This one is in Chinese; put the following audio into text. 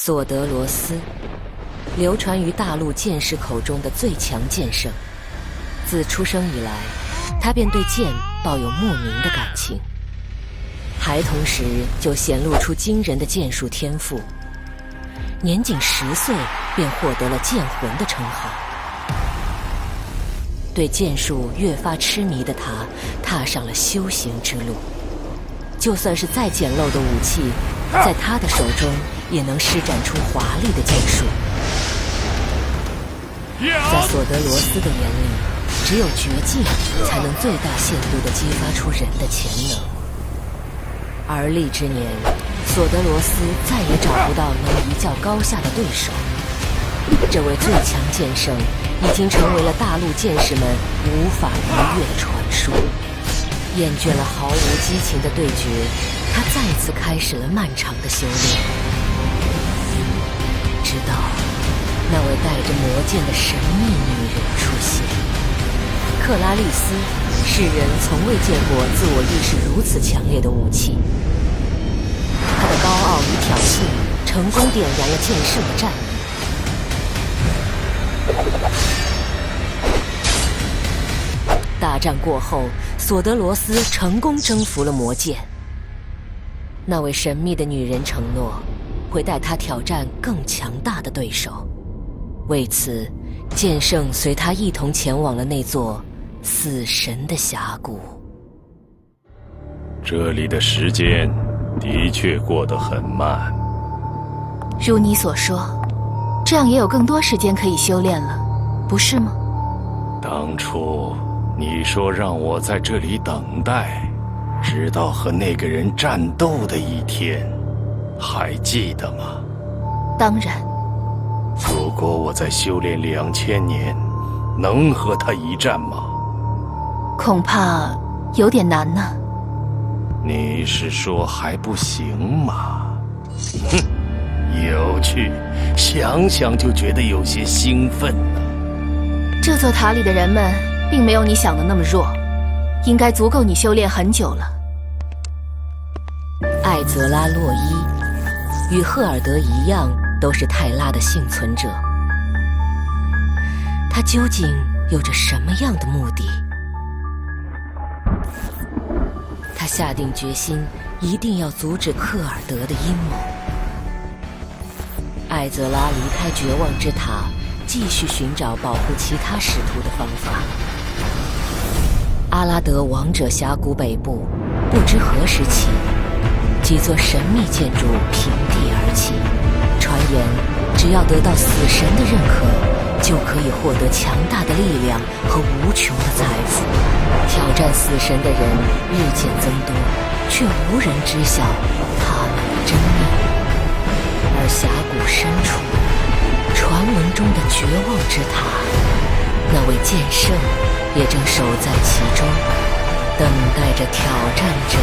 索德罗斯，流传于大陆剑士口中的最强剑圣。自出生以来，他便对剑抱有莫名的感情。孩童时就显露出惊人的剑术天赋，年仅十岁便获得了剑魂的称号。对剑术越发痴迷的他，踏上了修行之路。就算是再简陋的武器，在他的手中。也能施展出华丽的剑术。在索德罗斯的眼里，只有绝技才能最大限度地激发出人的潜能。而立之年，索德罗斯再也找不到能一较高下的对手。这位最强剑圣已经成为了大陆剑士们无法逾越的传说。厌倦了毫无激情的对决，他再次开始了漫长的修炼。魔剑的神秘女人出现，克拉丽丝，世人从未见过自我意识如此强烈的武器。她的高傲与挑衅，成功点燃了剑圣的战意。大战过后，索德罗斯成功征服了魔剑。那位神秘的女人承诺。会带他挑战更强大的对手。为此，剑圣随他一同前往了那座死神的峡谷。这里的时间的确过得很慢。如你所说，这样也有更多时间可以修炼了，不是吗？当初你说让我在这里等待，直到和那个人战斗的一天。还记得吗？当然。如果我再修炼两千年，能和他一战吗？恐怕有点难呢。你是说还不行吗？哼，有趣，想想就觉得有些兴奋呢。这座塔里的人们并没有你想的那么弱，应该足够你修炼很久了。艾泽拉·洛伊。与赫尔德一样，都是泰拉的幸存者。他究竟有着什么样的目的？他下定决心，一定要阻止赫尔德的阴谋。艾泽拉离开绝望之塔，继续寻找保护其他使徒的方法。阿拉德王者峡谷北部，不知何时起。几座神秘建筑平，只要得到死神的认可，就可以获得强大的力量和无穷的财富。挑战死神的人日渐增多，却无人知晓他们的真面目。而峡谷深处，传闻中的绝望之塔，那位剑圣也正守在其中，等待着挑战者。